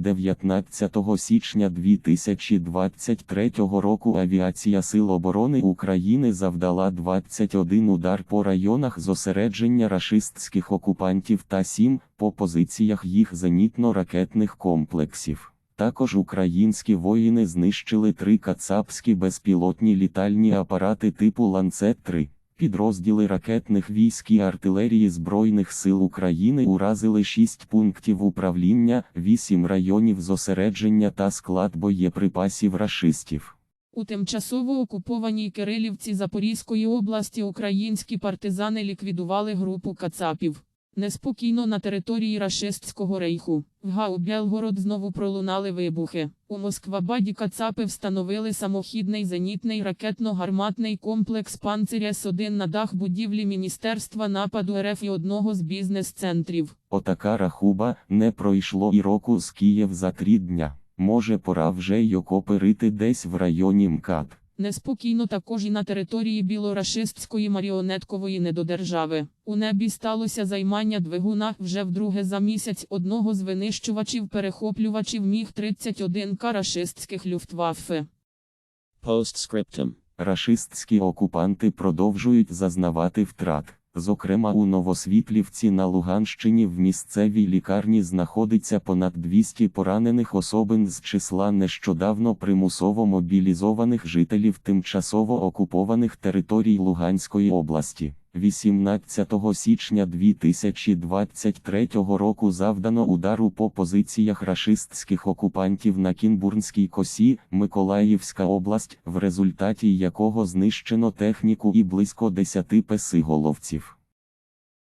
19 січня 2023 року Авіація Сил оборони України завдала 21 удар по районах зосередження рашистських окупантів та 7 по позиціях їх зенітно-ракетних комплексів. Також українські воїни знищили три кацапські безпілотні літальні апарати типу Ланцет-3. Підрозділи ракетних військ і артилерії Збройних сил України уразили 6 пунктів управління, 8 районів зосередження та склад боєприпасів рашистів. У тимчасово окупованій Кирилівці Запорізької області українські партизани ліквідували групу кацапів. Неспокійно на території рашистського рейху. В Гау-Белгород знову пролунали вибухи. У Москвабаді кацапи встановили самохідний зенітний ракетно-гарматний комплекс «Панцирь С-1» на дах будівлі Міністерства нападу РФ і одного з бізнес-центрів. Отака рахуба, не пройшло і року з Київ за три дня. Може пора вже й окопирити десь в районі МКАД. Неспокійно також і на території білорашистської маріонеткової недодержави. У небі сталося займання двигуна вже вдруге за місяць одного з винищувачів-перехоплювачів Міг-31 К рашистських люфтваффе. Постскриптум. Рашистські окупанти продовжують зазнавати втрат. Зокрема, у Новосвітлівці на Луганщині в місцевій лікарні знаходиться понад 200 поранених особин з числа нещодавно примусово мобілізованих жителів тимчасово окупованих територій Луганської області. 18 січня 2023 року завдано удару по позиціях рашистських окупантів на Кінбурнській косі, Миколаївська область, в результаті якого знищено техніку і близько 10 песиголовців.